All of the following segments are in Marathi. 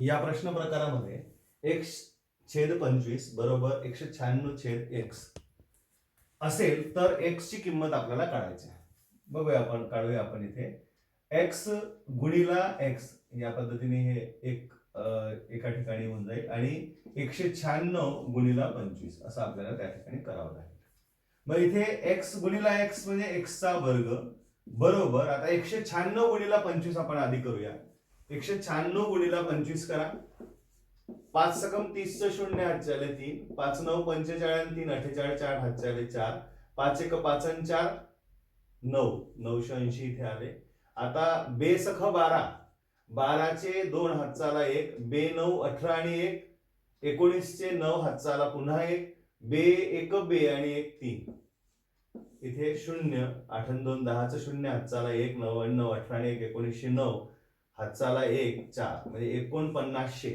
या प्रश्न प्रकारामध्ये एक्स छेद पंचवीस बरोबर एकशे शहाण्णव छेद एक्स असेल तर एक्स ची किंमत आपल्याला काढायची आहे. बघूया आपण काढूया आपण इथे. एक्स गुणीला एक्स या पद्धतीने हे एक एका ठिकाणी होऊन जाईल. आणि एकशे शहाण्णव गुणीला पंचवीस असं आपल्याला त्या ठिकाणी करावं लागेल. मग इथे एक्स गुणीला एक्स म्हणजे एक्सचा वर्ग बरोबर आता एकशे शहाण्णव गुणीला पंचवीस आपण आधी करूया. एकशे शहाण्णव गुणीला पंचवीस करा. पाच सकम तीसचं शून्य हात आले तीन. पाच नऊ पंचेचाळीस तीन अठ्ठेचाळीस चार हात आले चार. पाच एक पाच चार नऊ. नऊशे ऐंशी इथे आले. आता बे सख बारा. बाराचे दोन हातचाला एक. बे नऊ अठरा आणि एक. एकोणीसचे नऊ हातचाला पुन्हा एक. बे एक बे आणि एक तीन. इथे शून्य. आठ दोन दहाचं शून्य हातचाला एक. नऊ नऊ अठरा आणि एक. एकोणीसशे नऊ. हातचाला एक चार म्हणजे एकोणपन्नासशे.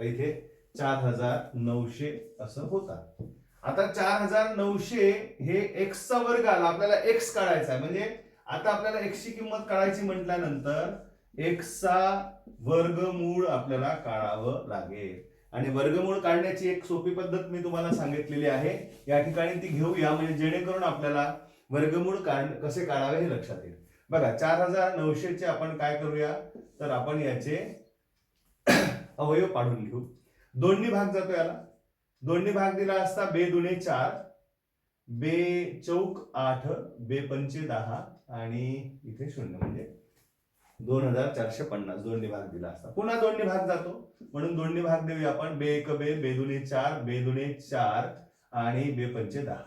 इथे चार हजार नऊशे असं होतात. आता चार हजार नऊशे हे एक्सचा वर्ग आला. आपल्याला एक्स काढायचा आहे. म्हणजे आता आपल्याला एक्सची किंमत काढायची म्हटल्यानंतर एक्सचा वर्गमूळ आपल्याला काढावं लागेल. आणि वर्गमूळ काढण्याची एक सोपी पद्धत मी तुम्हाला सांगितलेली आहे. या ठिकाणी ती घेऊया. म्हणजे जेणेकरून आपल्याला वर्गमूळ काढ कसे काढावे हे लक्षात येईल. बघा चार हजार नऊशेचे आपण काय करूया? तर आपण याचे अवयव पाडून घेऊ. दोन्ही भाग जातो याला. दोन्ही भाग दिला असता बे दुने चार बे चौक आठ बे पंचे दहा आणि इथे शून्य म्हणजे दोन हजार चारशे पन्नास. दोन्ही भाग दिला असता. पुन्हा दोन्ही भाग जातो. म्हणून दोन्ही भाग देऊया आपण. बे एक बे बे दुने चार बे दुने चार आणि बे पंचे दहा.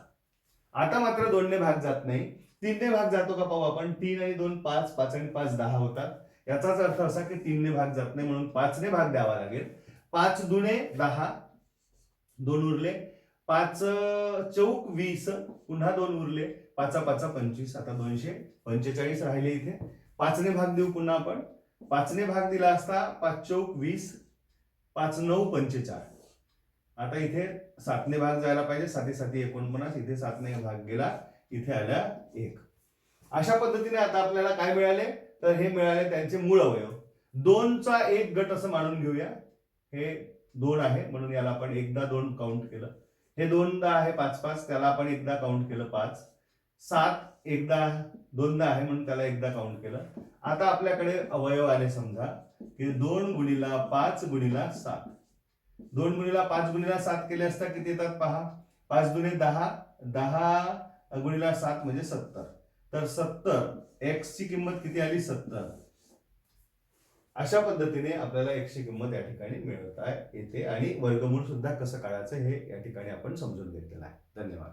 आता मात्र दोनने भाग जात नाही. तीनने भाग जातो का पाहू आपण. तीन आणि दोन पाच पाच आणि पाच दहा होतात. याचाच अर्थ असा की तीनने भाग जात नाही म्हणून पाचने भाग द्यावा लागेल. पाच दुने दहा दोन उरले. पाच चौक वीस पुन्हा दोन उरले. पाचा पाचा पंचवीस आता दोनशे पंचेचाळीस राहिले इथे. पाचने भाग देऊ पुन्हा आपण. पाचने भाग दिला असता पाच चौक वीस पाच नऊ पंचेचाळ आता इथे सातने भाग जायला पाहिजे. साती साती एकोणपन्नास इथे सातने भाग गेला इथे आला एक. अशा पद्धतीने आता आपल्याला काय मिळाले? तर हे मिळाले त्यांचे मूळ अवयव. दोनचा एक गट असं मानून घेऊया. हे दोन आहे म्हणून याला आपण एकदा दोन काउंट केलं. हे दोनदा आहे पाच पाच त्याला आपण एकदा काउंट केलं पाच. सात एकदा दोनदा आहे म्हणून त्याला एकदा काउंट केलं. आता आपल्याकडे अवयव आले समजा की दोन गुणीला पाच गुणीला सात. दोन गुणीला पाच गुणीला सात केले असता किती येतात पहा? पाच दुने दहा दहा गुणीला सात म्हणजे सत्तर. तर सत्तर एक्स ची किंमत किती आली? सत्तर. अशा पद्धतीने आपल्याला एक्सची किंमत या ठिकाणी मिळवता येते आणि वर्गमूळ सुद्धा कसं काढायचं हे या ठिकाणी आपण समजून घेतलेलं आहे. धन्यवाद.